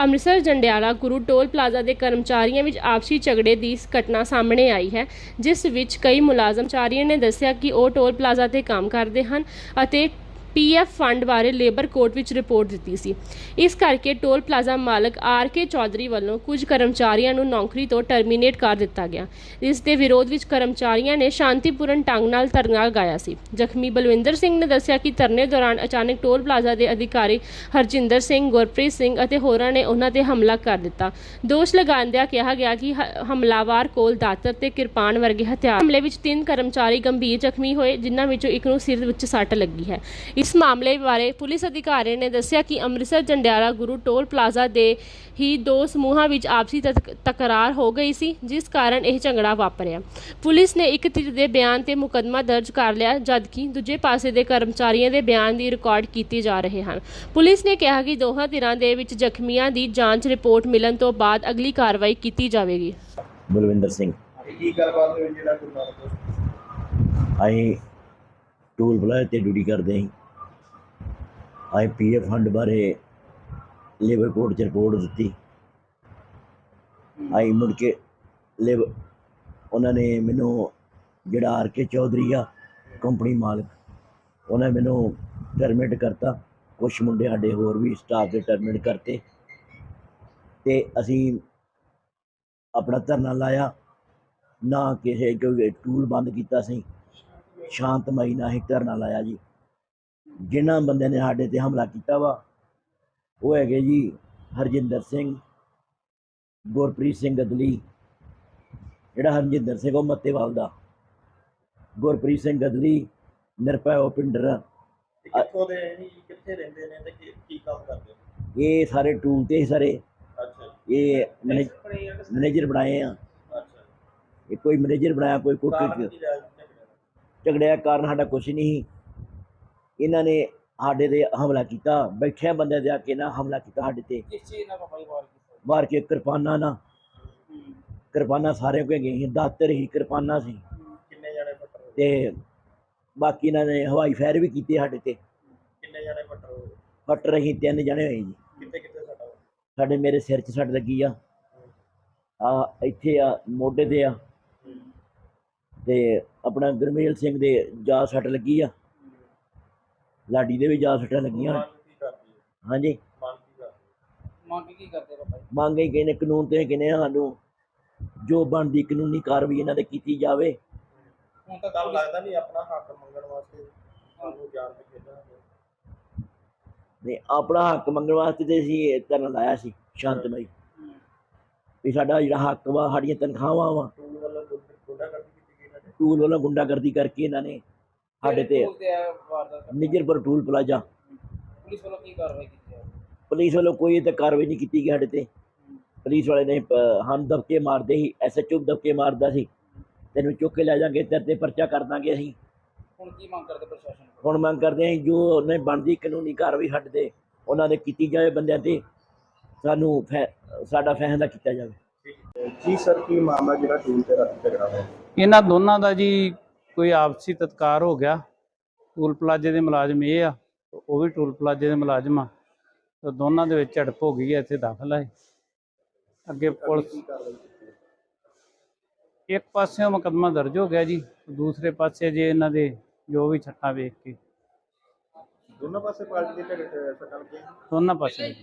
Amritsar Jandiala Guru toll plaza ਦੇ ਕਰਮਚਾਰੀਆਂ ਵਿੱਚ ਆਪਸੀ ਝਗੜੇ ਦੀ ਘਟਨਾ ਸਾਹਮਣੇ ਆਈ ਹੈ, ਜਿਸ ਵਿੱਚ ਕਈ ਮੁਲਾਜ਼ਮ ਚਾਰੀਆਂ ਨੇ ਦੱਸਿਆ ਕਿ ਉਹ ਟੋਲ ਪਲਾਜ਼ਾ ਤੇ ਕੰਮ ਕਰਦੇ ਹਨ ਅਤੇ ਪੀਐਫ ਫੰਡ ਬਾਰੇ ਲੇਬਰ ਕੋਰਟ ਵਿੱਚ ਰਿਪੋਰਟ ਦਿੱਤੀ ਸੀ। ਇਸ ਕਰਕੇ ਟੋਲ ਪਲਾਜ਼ਾ ਮਾਲਕ ਆਰ ਕੇ ਚੌਧਰੀ ਵੱਲੋਂ ਕੁਝ ਕਰਮਚਾਰੀਆਂ ਨੂੰ ਨੌਕਰੀ ਤੋਂ ਟਰਮੀਨੇਟ ਕਰ ਦਿੱਤਾ ਗਿਆ। ਇਸ ਦੇ ਵਿਰੋਧ ਵਿੱਚ ਕਰਮਚਾਰੀਆਂ ਨੇ ਸ਼ਾਂਤੀਪੂਰਨ ਢੰਗ ਨਾਲ ਧਰਨਾ ਲਗਾਇਆ ਸੀ। ਜ਼ਖਮੀ ਬਲਵਿੰਦਰ ਸਿੰਘ ਨੇ ਦੱਸਿਆ ਕਿ ਧਰਨੇ ਦੌਰਾਨ ਅਚਾਨਕ ਟੋਲ ਪਲਾਜ਼ਾ ਦੇ ਅਧਿਕਾਰੀ ਹਰਜਿੰਦਰ ਸਿੰਘ, ਗੁਰਪ੍ਰੀਤ ਸਿੰਘ ਅਤੇ ਹੋਰਾਂ ਨੇ ਉਹਨਾਂ ਤੇ ਹਮਲਾ ਕਰ ਦਿੱਤਾ। ਦੋਸ਼ ਲਗਾਉਂਦਿਆਂ ਕਿਹਾ ਗਿਆ ਕਿ ਹਮਲਾਵਰ ਕੋਲ ਦਾਤਰ ਤੇ ਕਿਰਪਾਨ ਵਰਗੇ ਹਥਿਆਰ। ਹਮਲੇ ਵਿੱਚ ਤਿੰਨ ਕਰਮਚਾਰੀ ਗੰਭੀਰ ਜ਼ਖਮੀ ਹੋਏ, ਜਿਨ੍ਹਾਂ ਵਿੱਚੋਂ ਇੱਕ ਨੂੰ ਸਿਰ ਵਿੱਚ ਸੱਟ ਲੱਗੀ ਹੈ। ਇਸ ਮਾਮਲੇ ਬਾਰੇ ਪੁਲਿਸ ਅਧਿਕਾਰੀ ਨੇ ਦੱਸਿਆ ਕਿ ਅੰਮ੍ਰਿਤਸਰ ਜੰਡਿਆਲਾ ਗੁਰੂ ਟੋਲ ਪਲਾਜ਼ਾ ਦੇ ਹੀ ਦੋ ਸਮੂਹਾਂ ਵਿੱਚ ਆਪਸੀ ਤਕ- ਤਕਰਾਰ ਹੋ ਗਈ ਸੀ ਜਿਸ ਕਾਰਨ ਇਹ ਝਗੜਾ ਵਾਪਰਿਆ। ਪੁਲਿਸ ਨੇ ਇੱਕ ਧਿਰ ਦੇ ਬਿਆਨ ਤੇ ਮੁਕੱਦਮਾ ਦਰਜ ਕਰ ਲਿਆ ਜਦਕਿ ਦੂਜੇ ਪਾਸੇ ਦੇ ਕਰਮਚਾਰੀਆਂ ਦੇ ਬਿਆਨ ਦੀ ਰਿਕਾਰਡ ਕੀਤੇ ਜਾ ਰਹੇ ਹਨ। ਪੁਲਿਸ ਨੇ ਕਿਹਾ ਕਿ ਦੋਹਾਂ ਧਿਰਾਂ ਦੇ ਵਿੱਚ ਜ਼ਖਮੀਆਂ ਦੀ ਜਾਂਚ ਰਿਪੋਰਟ ਮਿਲਣ ਤੋਂ ਬਾਅਦ ਅਗਲੀ ਕਾਰਵਾਈ ਕੀਤੀ ਜਾਵੇਗੀ। ਬਲਵਿੰਦਰ ਸਿੰਘ। ਕੀ ਗੱਲਬਾਤ ਹੋਈ ਜਿਹੜਾ ਗੁਰੂ ਨਾਨਕ ਦੇਵ ਅਸੀਂ ਟੂਲ ਤੇ ਡਿਊਟੀ ਕਰਦੇ ਸੀ। ਅਸੀਂ ਪੀਐਫ ਫੰਡ ਬਾਰੇ ਲੇਬਰ ਕੋਰਟ 'ਚ ਰਿਪੋਰਟ ਦਿੱਤੀ। ਅਸੀਂ ਮੁੜ ਕੇ ਲੇਬਰ ਉਹਨਾਂ ਨੇ ਮੈਨੂੰ ਜਿਹੜਾ ਆਰ ਕੇ ਚੌਧਰੀ ਆ ਕੰਪਨੀ ਮਾਲਕ ਉਹਨੇ ਮੈਨੂੰ ਟਰਮੀਨੇਟ ਕਰਤਾ। ਕੁਝ ਮੁੰਡੇ ਸਾਡੇ ਹੋਰ ਵੀ ਸਟਾਫ ਦੇ ਟਰਮੀਨੇਟ ਕਰਤੇ। ਤੇ ਅਸੀਂ ਆਪਣਾ ਧਰਨਾ ਲਾਇਆ। ਨਾ ਕਿਸੇ ਕੋਈ ਟੂਲ ਬੰਦ ਕੀਤਾ ਸੀ। ਸ਼ਾਂਤਮਈ ਨਾਲ ਹੀ ਧਰਨਾ ਲਾਇਆ ਜੀ। ਜਿਨ੍ਹਾਂ ਬੰਦਿਆਂ ਨੇ ਸਾਡੇ ਤੇ ਹਮਲਾ ਕੀਤਾ ਵਾ ਉਹ ਹੈਗੇ ਜੀ ਹਰਜਿੰਦਰ ਸਿੰਘ ਗੁਰਪ੍ਰੀਤ ਸਿੰਘ ਗਦਲੀ ਜਿਹੜਾ ਹਰਜਿੰਦਰ ਸਿੰਘ ਉਹ ਮੱਤੇਵਾਲ ਦਾ ਗੁਰਪ੍ਰੀਤ ਸਿੰਘ ਗਦਲੀ ਨਿਰਭੈ ਉਹ ਪਿੰਡਰ ਤੇ ਕਿੱਥੋਂ ਦੇ ਨੇ ਜੀ ਕਿੱਥੇ ਰਹਿੰਦੇ ਨੇ ਤੇ ਕੀ- ਕੀ ਕੰਮ ਕਰਦੇ ਨੇ? ਇਹ ਸਾਰੇ ਟੂਲ ਤੇ ਸਾਰੇ। ਅੱਛਾ ਜੀ। ਇਹ ਮੈਨੇਜਰ ਬਣਾਏ ਆ। ਅੱਛਾ ਇਹ ਕੋਈ ਮੈਨੇਜਰ ਬਣਾਇਆ ਕੋਈ ਕਾਰਨ ਕੋਈ ਕੀ ਰਿਹਾ ਝਗੜੇ ਦਾ? ਝਗੜਿਆ ਕਾਰਨ ਸਾਡਾ ਕੁਝ ਨਹੀਂ ਸੀ। ਇਹਨਾਂ ਨੇ ਸਾਡੇ ਤੇ ਹਮਲਾ ਕੀਤਾ ਬੈਠਿਆਂ ਬੰਦਿਆਂ ਦੇ ਆ ਕੇ ਨਾ ਹਮਲਾ ਕੀਤਾ ਸਾਡੇ ਤੇ। ਕਿਸ ਚੀਜ਼ ਨਾਲ ਬਾਈ ਵਾਰ ਕੀਤਾ? ਮਾਰ ਕੇ ਕਿਰਪਾਨਾਂ ਨਾਲ। ਕਿਰਪਾਨਾਂ ਸਾਰਿਆਂ ਕੋਲ ਗਈ ਦਾਤਰ ਹੀ ਕਿਰਪਾਨਾਂ ਸੀ। ਕਿੰਨੇ ਜਣੇ ਫੱਟਰ ਹੋਏ? ਤੇ ਬਾਕੀ ਇਹਨਾਂ ਨੇ ਹਵਾਈ ਫਾਇਰ ਵੀ ਕੀਤੇ ਸਾਡੇ ਤੇ। ਕਿੰਨੇ ਜਣੇ ਫੱਟਰ ਹੋਏ? ਫਟ ਰਹੀ ਤਿੰਨ ਜਣੇ ਹੋਏ ਜੀ। ਕਿੱਥੇ ਕਿੱਥੇ ਸੱਟਾ ਹੋਇਆ ਸਾਡੇ ਮੇਰੇ ਸਿਰ 'ਚ ਸੱਟ ਲੱਗੀ ਆ। ਆ ਇੱਥੇ ਆ ਮੋਢੇ ਤੇ ਆ। ਤੇ ਆਪਣਾ ਗੁਰਮੇਲ ਸਿੰਘ ਦੇ ਜਾ ਸੱਟ ਲੱਗੀ ਆ। ਲਾਡੀ ਦੇ ਵੀ ਜਾ ਸੱਟਾਂ ਲੱਗੀਆਂ ਮੰਗ ਕੀ ਕਰਦੀ ਹੈ? ਹਾਂਜੀ। ਮੰਗ ਕੀ ਕਰਦੀ ਮੰਗ ਕੀ ਕਰਦੇ ਬਾਬਾ ਜੀ ਮੰਗ ਹੀ ਕਹਿੰਦੇ ਕਾਨੂੰਨ ਤੇ ਕਹਿੰਦੇ ਸਾਨੂੰ ਜੋ ਬਣਦੀ ਕਾਨੂੰਨੀ ਕਾਰਵਾਈ ਇਹਨਾਂ ਤੇ ਕੀਤੀ ਜਾਵੇ। ਹੁਣ ਤਾਂ ਤੁਹਾਨੂੰ ਲੱਗਦਾ ਨਹੀਂ ਆਪਣਾ ਹੱਕ ਮੰਗਣ ਵਾਸਤੇ ਜਾਣ ਖੇਡਾਂਗੇ ਨੇ ਆਪਣਾ ਹੱਕ ਮੰਗਣ ਵਾਸਤੇ ਤੇ ਅਸੀਂ ਇਹ ਧਰਨਾ ਲਾਇਆ ਸੀ ਸ਼ਾਂਤਮਈ ਵੀ ਸਾਡਾ ਜਿਹੜਾ ਹੱਕ ਵਾ ਸਾਡੀਆਂ ਤਨਖਾਹਾਂ ਵਾ। ਟੂਲ ਵੱਲੋਂ ਗੁੰਡਾ ਕਰਦੀ ਕੀਤੀ ਗਈ ਇਹਨਾਂ ਨੇ। ਟੂਲ ਵੱਲੋਂ ਗੁੰਡਾਗਰਦੀ ਕਰਕੇ ਇਹਨਾਂ ਨੇ ਸਾਡੇ ਤੇ ਨਿਜਰਪੁਰ ਟੂਲ ਪਲਾਜ਼ਾ। ਪੁਲਿਸ ਵੱਲੋਂ ਕੀ ਕਾਰਵਾਈ ਕੀਤੀ ਹੈ ਪੁਲਿਸ ਵੱਲੋਂ ਕੋਈ ਤੇ ਕਾਰਵਾਈ ਨਹੀਂ ਕੀਤੀ ਗਈ ਸਾਡੇ ਤੇ। ਪੁਲਿਸ ਵਾਲੇ ਨੇ ਹਮ ਦਬਕੇ ਮਾਰਦੇ ਸੀ ਐਸਐਚਓ ਦਬਕੇ ਮਾਰਦਾ ਸੀ। ਤੈਨੂੰ ਚੁੱਕ ਕੇ ਲੈ ਜਾਾਂਗੇ ਤੇਰੇ ਤੇ ਪਰਚਾ ਕਰ ਦਾਂਗੇ ਅਸੀਂ। ਹੁਣ ਕੀ ਮੰਗ ਕਰਦੇ ਪ੍ਰਸ਼ਾਸਨ ਹੁਣ ਮੰਗ ਕਰਦੇ ਹਾਂ ਜੋ ਉਹਨੇ ਬਣਦੀ ਕਾਨੂੰਨੀ ਕਾਰਵਾਈ ਸਾਡੇ ਤੇ ਉਹਨਾਂ ਦੇ ਕੀਤੀ ਜਾਵੇ ਬੰਦਿਆਂ ਤੇ ਸਾਨੂੰ ਸਾਡਾ ਫੈਸਲਾ ਕੀਤਾ ਜਾਵੇ। ਜੀ ਸਰ ਕੀ ਮਾਮਲਾ ਜਿਹੜਾ ਟੂਲ ਤੇ ਰਾਤੀ ਝਗੜਾ ਹੋਇਆ? ਇਹਨਾਂ ਦੋਨਾਂ ਦਾ ਜੀ ਕੋਈ ਆਪਸੀ ਤਤਕਾਰ ਹੋ ਗਿਆ ਟੂਲ ਪਲਾਜ਼ੇ ਦੇ ਮੁਲਾਜ਼ਮ ਇਹ ਆ ਉਹ ਵੀ ਟੂਲ ਪਲਾਜ਼ੇ ਦੇ ਮੁਲਾਜ਼ਮ ਆ ਤੇ ਦੋਨਾਂ ਦੇ ਵਿੱਚ ਝੜਪ ਹੋ ਗਈ ਹੈ ਇੱਥੇ ਦਾਖਲ ਹੈ ਅੱਗੇ ਪੁਲਿਸ ਇੱਕ ਪਾਸੇ ਮੁਕੱਦਮਾ ਦਰਜ ਹੋ ਗਿਆ ਜੀ ਦੂਸਰੇ ਪਾਸੇ ਜੇ ਇਹਨਾਂ ਦੇ ਜੋ ਵੀ ਛੱਟਾਂ ਵੇਖ ਕੇ। ਦੋਨੋਂ ਪਾਸੇ ਪਾਰਟੀ ਦੇ ਝਗੜੇ ਲੱਗੀਆਂ? ਦੋਨਾਂ ਪਾਸੇ।